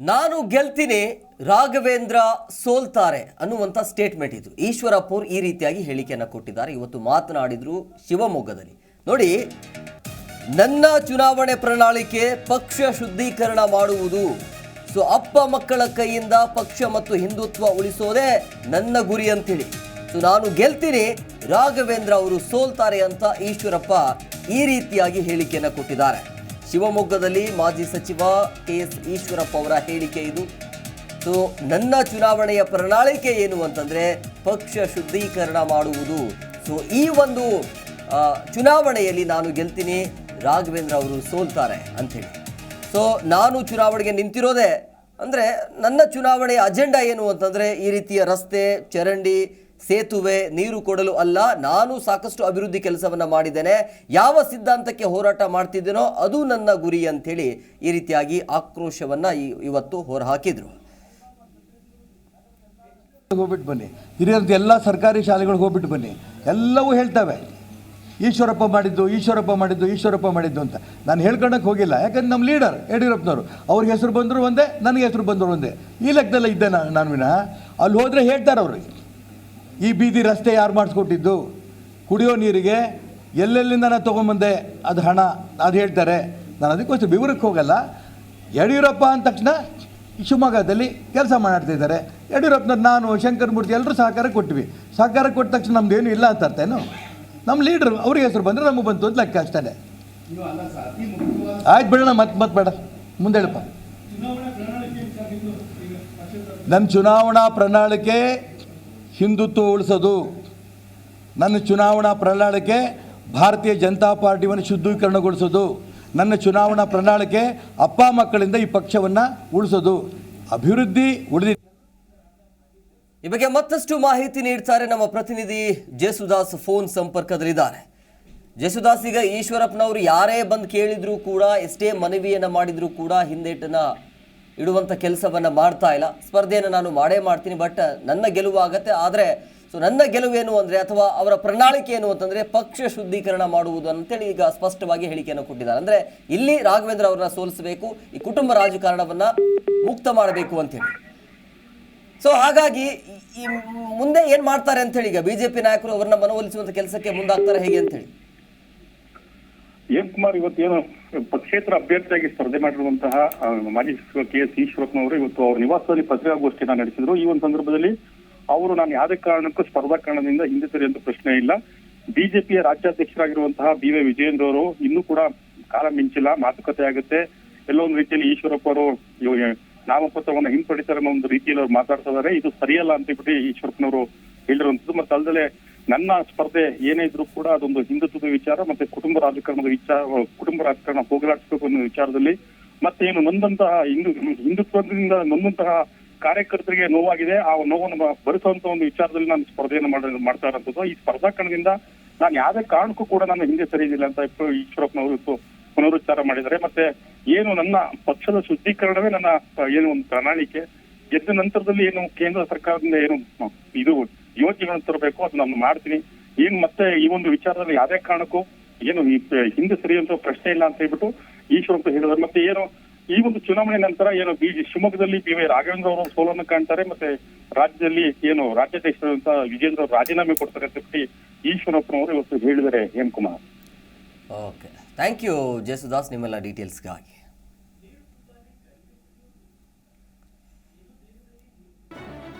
ನಾನು ಗೆಲ್ತೀನಿ, ರಾಘವೇಂದ್ರ ಸೋಲ್ತಾರೆ ಅನ್ನುವಂಥ ಸ್ಟೇಟ್ಮೆಂಟ್ ಇದು ಈಶ್ವರಪ್ಪ ಅವರು ಈ ರೀತಿಯಾಗಿ ಹೇಳಿಕೆಯನ್ನು ಕೊಟ್ಟಿದ್ದಾರೆ. ಇವತ್ತು ಮಾತನಾಡಿದ್ರು ಶಿವಮೊಗ್ಗದಲ್ಲಿ. ನೋಡಿ, ನನ್ನ ಚುನಾವಣೆ ಪ್ರಣಾಳಿಕೆ ಪಕ್ಷ ಶುದ್ಧೀಕರಣ ಮಾಡುವುದು. ಸೊ, ಅಪ್ಪ ಮಕ್ಕಳ ಕೈಯಿಂದ ಪಕ್ಷ ಮತ್ತು ಹಿಂದುತ್ವ ಉಳಿಸೋದೇ ನನ್ನ ಗುರಿ ಅಂತೇಳಿ. ಸೊ, ನಾನು ಗೆಲ್ತೀನಿ, ರಾಘವೇಂದ್ರ ಅವರು ಸೋಲ್ತಾರೆ ಅಂತ ಈಶ್ವರಪ್ಪ ಈ ರೀತಿಯಾಗಿ ಹೇಳಿಕೆಯನ್ನು ಕೊಟ್ಟಿದ್ದಾರೆ. ಶಿವಮೊಗ್ಗದಲ್ಲಿ ಮಾಜಿ ಸಚಿವ ಕೆ ಎಸ್ ಈಶ್ವರಪ್ಪ ಅವರ ಹೇಳಿಕೆ ಇದು. ಸೊ, ನನ್ನ ಚುನಾವಣೆಯ ಪ್ರಣಾಳಿಕೆ ಏನು ಅಂತಂದರೆ ಪಕ್ಷ ಶುದ್ಧೀಕರಣ ಮಾಡುವುದು. ಸೊ, ಈ ಒಂದು ಚುನಾವಣೆಯಲ್ಲಿ ನಾನು ಗೆಲ್ತೀನಿ, ರಾಘವೇಂದ್ರ ಅವರು ಸೋಲ್ತಾರೆ ಅಂಥೇಳಿ. ಸೊ, ನಾನು ಚುನಾವಣೆಗೆ ನಿಂತಿರೋದೇ ಅಂದರೆ ನನ್ನ ಚುನಾವಣೆಯ ಅಜೆಂಡಾ ಏನು ಅಂತಂದರೆ ಈ ರೀತಿಯ ರಸ್ತೆ, ಚರಂಡಿ ಸೇತುವೆ, ನೀರು ಕೊಡಲು ಅಲ್ಲ, ನಾನು ಸಾಕಷ್ಟು ಅಭಿವೃದ್ಧಿ ಕೆಲಸವನ್ನು ಮಾಡಿದ್ದೇನೆ. ಯಾವ ಸಿದ್ಧಾಂತಕ್ಕೆ ಹೋರಾಟ ಮಾಡ್ತಿದ್ದೇನೋ ಅದು ನನ್ನ ಗುರಿ ಅಂಥೇಳಿ ಈ ರೀತಿಯಾಗಿ ಆಕ್ರೋಶವನ್ನು ಇವತ್ತು ಹೊರಹಾಕಿದರು. ಹೋಗ್ಬಿಟ್ಟು ಬನ್ನಿ. ಹಿರಿಯರದ್ದು ಎಲ್ಲ ಸರ್ಕಾರಿ ಶಾಲೆಗಳಿಗೆ ಹೋಗ್ಬಿಟ್ಟು ಬನ್ನಿ. ಎಲ್ಲವೂ ಹೇಳ್ತವೆ. ಈಶ್ವರಪ್ಪ ಮಾಡಿದ್ದು ಈಶ್ವರಪ್ಪ ಮಾಡಿದ್ದು ಈಶ್ವರಪ್ಪ ಮಾಡಿದ್ದು ಅಂತ. ನಾನು ಹೇಳ್ಕೊಳಕ್ಕೆ ಹೋಗಿಲ್ಲ. ಯಾಕಂದ್ರೆ ನಮ್ಮ ಲೀಡರ್ ಯಡಿಯೂರಪ್ಪನವರು, ಅವ್ರ ಹೆಸರು ಬಂದರು ಒಂದೇ, ನನಗೆ ಹೆಸರು ಬಂದರು ಒಂದೇ. ಈ ಲೆಕ್ಕದಲ್ಲ ಇದ್ದೆ ನಾನು ನಾನು ವಿನ. ಅಲ್ಲಿ ಹೋದರೆ ಹೇಳ್ತಾರೆ ಅವರು ಈ ಬೀದಿ ರಸ್ತೆ ಯಾರು ಮಾಡಿಸ್ಕೊಟ್ಟಿದ್ದು? ಕುಡಿಯೋ ನೀರಿಗೆ ಎಲ್ಲೆಲ್ಲಿಂದ ನಾನು ತೊಗೊಂಬಂದೆ ಅದು ಹಣ ಅದು ಹೇಳ್ತಾರೆ. ನಾನು ಅದಕ್ಕೋಸ್ಕರ ವಿವರಕ್ಕೆ ಹೋಗಲ್ಲ. ಯಡಿಯೂರಪ್ಪ ಅಂದ ತಕ್ಷಣ ಶಿವಮೊಗ್ಗದಲ್ಲಿ ಕೆಲಸ ಮಾಡ್ತಾ ಇದ್ದಾರೆ. ಯಡಿಯೂರಪ್ಪನವ್ರು ನಾನು ಶಂಕರಮೂರ್ತಿ ಎಲ್ಲರೂ ಸಹಕಾರ ಕೊಟ್ವಿ. ಸಹಕಾರ ಕೊಟ್ಟ ತಕ್ಷಣ ನಮ್ದು ಏನು ಇಲ್ಲ ಅಂತ ಅರ್ಥೇನು ನಮ್ಮ ಲೀಡ್ರು ಅವ್ರಿಗೆ ಹೆಸರು ಬಂದರೆ ನಮಗೆ ಬಂತು ಅಂತ ಲೆಕ್ಕ ಅಷ್ಟೇ ಆಯ್ತು ಬಿಡೋಣ ಮತ್ತೆ ಮತ್ತೆ ಬೇಡ. ಮುಂದೆ ಹೇಳಪ್ಪ. ನಮ್ಮ ಚುನಾವಣಾ ಪ್ರಣಾಳಿಕೆ ಹಿಂದುತ್ವ ಉಳಿಸೋದು ನನ್ನ ಚುನಾವಣಾ ಪ್ರಣಾಳಿಕೆ ಭಾರತೀಯ ಜನತಾ ಪಾರ್ಟಿಯನ್ನು ಶುದ್ಧೀಕರಣಗೊಳಿಸೋದು. ನನ್ನ ಚುನಾವಣಾ ಪ್ರಣಾಳಿಕೆ ಅಪ್ಪ ಮಕ್ಕಳಿಂದ ಈ ಪಕ್ಷವನ್ನು ಉಳಿಸೋದು. ಅಭಿವೃದ್ಧಿ ಉಳಿದಿ ಈ ಬಗ್ಗೆ ಮತ್ತಷ್ಟು ಮಾಹಿತಿ ನೀಡ್ತಾರೆ ನಮ್ಮ ಪ್ರತಿನಿಧಿ ಜೇಸುದಾಸ್ ಫೋನ್ ಸಂಪರ್ಕದಲ್ಲಿದ್ದಾರೆ. ಜೇಸುದಾಸ್, ಈಗ ಈಶ್ವರಪ್ಪನವರು ಯಾರೇ ಬಂದು ಕೇಳಿದ್ರು ಕೂಡ, ಎಷ್ಟೇ ಮನವಿಯನ್ನು ಮಾಡಿದ್ರು ಕೂಡ ಹಿಂದೇಟನ್ನ ಇಡುವಂತ ಕೆಲಸವನ್ನು ಮಾಡ್ತಾ ಇಲ್ಲ. ಸ್ಪರ್ಧೆಯನ್ನು ನಾನು ಮಾಡೇ ಮಾಡ್ತೀನಿ ಬಟ್ ನನ್ನ ಗೆಲುವು ಆಗತ್ತೆ. ಆದರೆ ಸೊ ನನ್ನ ಗೆಲುವೇನು ಅಂದರೆ, ಅಥವಾ ಅವರ ಪ್ರಣಾಳಿಕೆ ಏನು ಅಂತಂದ್ರೆ, ಪಕ್ಷ ಶುದ್ಧೀಕರಣ ಮಾಡುವುದು ಅಂತೇಳಿ ಈಗ ಸ್ಪಷ್ಟವಾಗಿ ಹೇಳಿಕೆಯನ್ನು ಕೊಟ್ಟಿದ್ದಾರೆ. ಅಂದ್ರೆ, ಇಲ್ಲಿ ರಾಘವೇಂದ್ರ ಅವರನ್ನ ಸೋಲಿಸಬೇಕು, ಈ ಕುಟುಂಬ ರಾಜಕಾರಣವನ್ನ ಮುಕ್ತ ಮಾಡಬೇಕು ಅಂತೇಳಿ. ಸೊ ಹಾಗಾಗಿ, ಈ- ಮುಂದೆ ಏನು ಮಾಡ್ತಾರೆ ಅಂತ ಹೇಳಿ ಈಗ ಪಿ ನಾಯಕರು ಅವರನ್ನ ಮನವೊಲಿಸುವಂಥ ಕೆಲಸಕ್ಕೆ ಮುಂದಾಗ್ತಾರೆ ಹೇಗೆ ಅಂತ ಹೇಳಿ ಎಂ ಕುಮಾರ್ ಇವತ್ತೇನು ಪಕ್ಷೇತರ ಅಭ್ಯರ್ಥಿಯಾಗಿ ಸ್ಪರ್ಧೆ ಮಾಡಿರುವಂತಹ ಮಾಜಿ ಸಚಿವ ಕೆ ಎಸ್ ಈಶ್ವರಪ್ಪನವರು ಇವತ್ತು ಅವರ ನಿವಾಸದಲ್ಲಿ ಪತ್ರಿಕಾಗೋಷ್ಠಿಯನ್ನ ನಡೆಸಿದ್ರು. ಈ ಒಂದು ಸಂದರ್ಭದಲ್ಲಿ ಅವರು ನಾನು ಯಾವುದೇ ಕಾರಣಕ್ಕೂ ಸ್ಪರ್ಧಾ ಕಾರಣದಿಂದ ಹಿಂದೆ ಪ್ರಶ್ನೆ ಇಲ್ಲ. ಬಿಜೆಪಿಯ ರಾಜ್ಯಾಧ್ಯಕ್ಷರಾಗಿರುವಂತಹ ಬಿ ವೈ ವಿಜಯೇಂದ್ರ ಅವರು ಇನ್ನೂ ಕೂಡ ಕಾಲ ಮಿಂಚಿಲ್ಲ, ಮಾತುಕತೆ ಆಗುತ್ತೆ. ಎಲ್ಲೋ ಒಂದು ರೀತಿಯಲ್ಲಿ ಈಶ್ವರಪ್ಪ ಅವರು ನಾಮಪತ್ರವನ್ನು ಹಿಂಪಡಿತಾರೆ ಅನ್ನೋ ಒಂದು ರೀತಿಯಲ್ಲಿ ಅವ್ರು ಮಾತಾಡ್ತಾ ಇದು ಸರಿಯಲ್ಲ ಅಂತ ಹೇಳ್ಬಿಟ್ಟು ಈಶ್ವರಪ್ಪನವರು ಹೇಳಿರುವಂತದ್ದು ಮತ್ತೆ ಅಲ್ಲದೆ ನನ್ನ ಸ್ಪರ್ಧೆ ಏನೇ ಇದ್ರೂ ಕೂಡ ಅದೊಂದು ಹಿಂದುತ್ವದ ವಿಚಾರ, ಮತ್ತೆ ಕುಟುಂಬ ರಾಜಕಾರಣದ ವಿಚಾರ, ಕುಟುಂಬ ರಾಜಕಾರಣ ಹೋಗಲಾಡಿಸಬೇಕು ಅನ್ನೋ ವಿಚಾರದಲ್ಲಿ ಮತ್ತೆ ಏನು ನೊಂದಂತಹ ಹಿಂದೂ ಹಿಂದುತ್ವದಿಂದ ನೊಂದಂತಹ ಕಾರ್ಯಕರ್ತರಿಗೆ ನೋವಾಗಿದೆ. ಆ ನೋವನ್ನು ಭರಿಸುವಂತ ಒಂದು ವಿಚಾರದಲ್ಲಿ ನಾನು ಸ್ಪರ್ಧೆಯನ್ನು ಮಾಡ ಮಾಡ್ತಾ ಇರೋಂಥದ್ದು. ಈ ಸ್ಪರ್ಧಾ ಕಣದಿಂದ ನಾನು ಯಾವುದೇ ಕಾರಣಕ್ಕೂ ಕೂಡ ನಾನು ಹಿಂದೆ ಸರಿಯಿಲ್ಲ ಅಂತ ಈಶ್ವರಪ್ಪನವರು ಇವತ್ತು ಪುನರುಚ್ಚಾರ ಮಾಡಿದ್ದಾರೆ. ಮತ್ತೆ ಏನು ನನ್ನ ಪಕ್ಷದ ಶುದ್ಧೀಕರಣವೇ ನನ್ನ ಏನು ಒಂದು ಪ್ರಣಾಳಿಕೆ. ಗೆದ್ದ ನಂತರದಲ್ಲಿ ಏನು ಕೇಂದ್ರ ಸರ್ಕಾರದಿಂದ ಏನು ಇದು ಯೋಜನೆಗಳನ್ನು ತರಬೇಕು ಅದು ನಾನು ಮಾಡ್ತೀನಿ. ಏನ್ ಮತ್ತೆ ಈ ಒಂದು ವಿಚಾರದಲ್ಲಿ ಯಾವುದೇ ಕಾರಣಕ್ಕೂ ಏನು ಹಿಂದೆ ಸರಿಯುವಂತ ಪ್ರಶ್ನೆ ಇಲ್ಲ ಅಂತ ಹೇಳ್ಬಿಟ್ಟು ಈಶ್ವರಪ್ಪ ಹೇಳಿದ್ರು ಮತ್ತೆ ಏನು, ಈ ಒಂದು ಚುನಾವಣೆ ನಂತರ ಏನು ಬಿಜೆ ಶಿವಮೊಗ್ಗದಲ್ಲಿ ಬಿ ವೈ ರಾಘವೇಂದ್ರ ಅವರು ಸೋಲನ್ನು ಕಾಣ್ತಾರೆ, ಮತ್ತೆ ರಾಜ್ಯದಲ್ಲಿ ಏನು ರಾಜ್ಯಾಧ್ಯಕ್ಷರಾದಂತಹ ವಿಜೇಂದ್ರ ಅವರು ರಾಜೀನಾಮೆ ಕೊಡ್ತಾರೆ ಅಂತ ಹೇಳಿ ಈಶ್ವರಪ್ಪನವರು ಇವತ್ತು ಹೇಳಿದರೆ Hemakumar. Kumar okay thank you Jesudas ನಿಮ್ಮೆಲ್ಲ ಡೀಟೇಲ್ಸ್ಗಾಗಿ